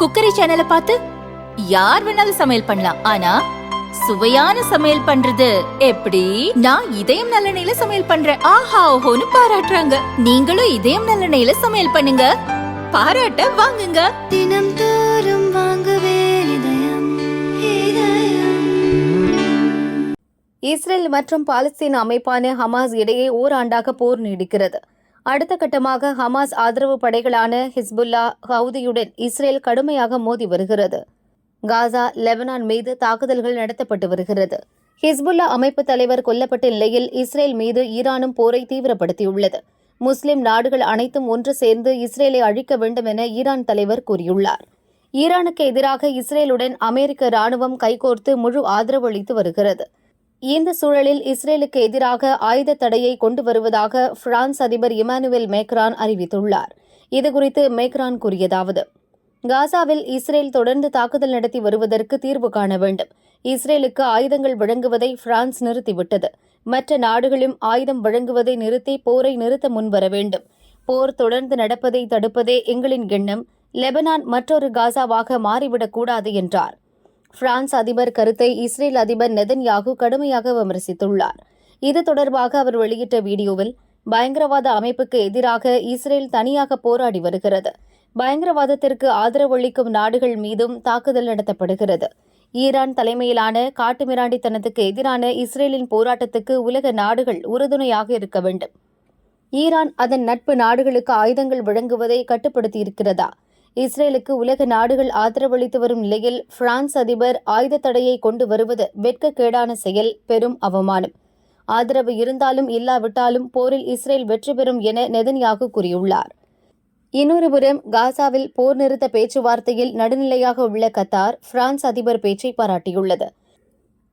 Cookery சேனலை பார்த்து யார் வேணாலும் சமையல் பண்ணலாம். ஆனா சுவையான சமையல் பண்றது எப்படி? நான் இதயம் நல்லெண்ணெயில சமையல் பண்றேன். ஆஹா ஓஹோன்னு பாராட்டுறாங்க. நீங்களும் இதயம் நல்லெண்ணெயில சமையல் பண்ணுங்க. பாராட்ட வாங்குங்க. தினம் தோறும் வாங்குவே இதயம் இதயம். இஸ்ரேல் மற்றும் பாலஸ்தீன அமைப்பான ஹமாஸ் இடையே ஓராண்டாக போர் நீடிக்கிறது. அடுத்த கட்டமாக ஹமாஸ் ஆதரவு படைகளான ஹிஸ்புல்லா ஹவுதியுடன் இஸ்ரேல் கடுமையாக மோதி வருகிறது. காசா லெபனான் மீது தாக்குதல்கள் நடத்தப்பட்டு வருகிறது. ஹிஸ்புல்லா அமைப்பு தலைவர் கொல்லப்பட்ட நிலையில் இஸ்ரேல் மீது ஈரானும் போரை தீவிரப்படுத்தியுள்ளது. முஸ்லிம் நாடுகள் அனைத்தும் ஒன்று சேர்ந்து இஸ்ரேலை அழிக்க வேண்டும் என ஈரான் தலைவர் கூறியுள்ளார். ஈரானுக்கு எதிராக இஸ்ரேலுடன் அமெரிக்க ராணுவம் கைகோர்த்து முழு ஆதரவு அளித்து வருகிறது. இந்த சூழலில் இஸ்ரேலுக்கு எதிராக ஆயுத தடையை கொண்டு வருவதாக பிரான்ஸ் அதிபர் இமானுவேல் மேக்ரான் அறிவித்துள்ளார். இதுகுறித்து மேக்ரான் கூறியதாவது காசாவில் இஸ்ரேல் தொடர்ந்து தாக்குதல் நடத்தி வருவதற்கு தீர்வு காண வேண்டும். இஸ்ரேலுக்கு ஆயுதங்கள் வழங்குவதை பிரான்ஸ் நிறுத்திவிட்டது. மற்ற நாடுகளும் ஆயுதம் வழங்குவதை நிறுத்தி போரை நிறுத்த முன்வர வேண்டும். போர் தொடர்ந்து நடப்பதை தடுப்பதே எங்களின் எண்ணம். லெபனான் மற்றொரு காசாவாக மாறிவிடக்கூடாது என்றார். பிரான்ஸ் அதிபர் கருத்தை இஸ்ரேல் அதிபர் நெதன்யாகு கடுமையாக விமர்சித்துள்ளார். இது தொடர்பாக அவர் வெளியிட்ட வீடியோவில் பயங்கரவாத அமைப்புக்கு எதிராக இஸ்ரேல் தனியாக போராடி வருகிறது. பயங்கரவாதத்திற்கு ஆதரவளிக்கும் நாடுகள் மீதும் தாக்குதல் நடத்தப்படுகிறது. ஈரான் தலைமையிலான காட்டுமிராண்டித்தனத்துக்கு எதிரான இஸ்ரேலின் போராட்டத்துக்கு உலக நாடுகள் உறுதுணையாக இருக்க வேண்டும். ஈரான் அதன் நட்பு நாடுகளுக்கு ஆயுதங்கள் வழங்குவதை கட்டுப்படுத்தியிருக்கிறதா? இஸ்ரேலுக்கு உலக நாடுகள் ஆதரவளித்து வரும் நிலையில் பிரான்ஸ் அதிபர் ஆயுத தடையை கொண்டு வருவது வெட்கக்கேடான செயல் பெரும் அவமானம். ஆதரவு இருந்தாலும் இல்லாவிட்டாலும் போரில் இஸ்ரேல் வெற்றி பெறும் என நெதன்யாகு கூறியுள்ளார். இன்னொருபுறம் காசாவில் போர் நிறுத்த பேச்சுவார்த்தையில் நடுநிலையாக உள்ள கத்தார் பிரான்ஸ் அதிபர் பேச்சை பாராட்டியுள்ளது.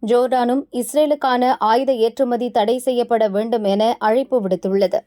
ஜோர்டானும் இஸ்ரேலுக்கான ஆயுத ஏற்றுமதி தடை செய்யப்பட வேண்டும் என அழைப்பு விடுத்துள்ளது.